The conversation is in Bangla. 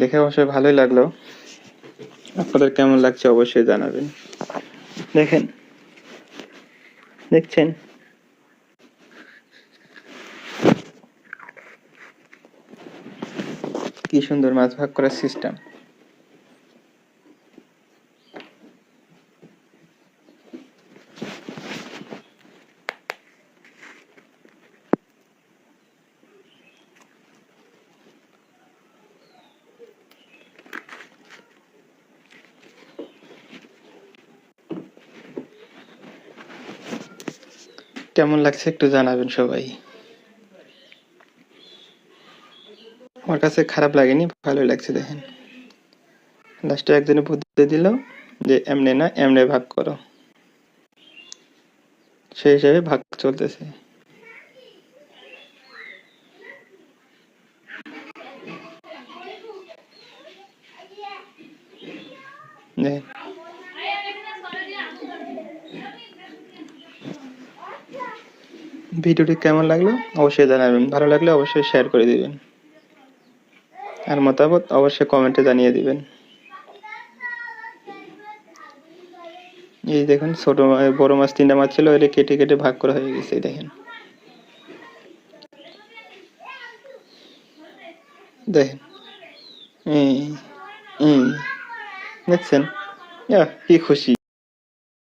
দেখে অবশ্যই ভালোই লাগল। আপনাদের কেমন লাগছে অবশ্যই জানাবেন। দেখেন। দেখছেন? কি সুন্দর মাছ ভাগ করার সিস্টেম কেমন লাগছে একটু জানাবেন সবাই। আমার কাছে খারাপ লাগেনি, ভালোই লাগছে দেখেন। লাস্টে একজনে বুদ্ধি দিল যে, এমনে না, এমনে ভাগ করো। সেই হিসাবে ভাগ চলতেছে। দেখেন। ভিডিওটি কেমন লাগল অবশ্যই জানাবেন। ভালো লাগলে অবশ্যই শেয়ার করে দিবেন। আর মতামত অবশ্যই কমেন্টে জানিয়ে দিবেন। এই দেখুন, ছোট বড় মাছ তিনটা মাছ ছিল এটা কেটে কেটে ভাগ করা হয়ে গেছে দেখেন। দেখেন। দেখছেন? কি খুশি।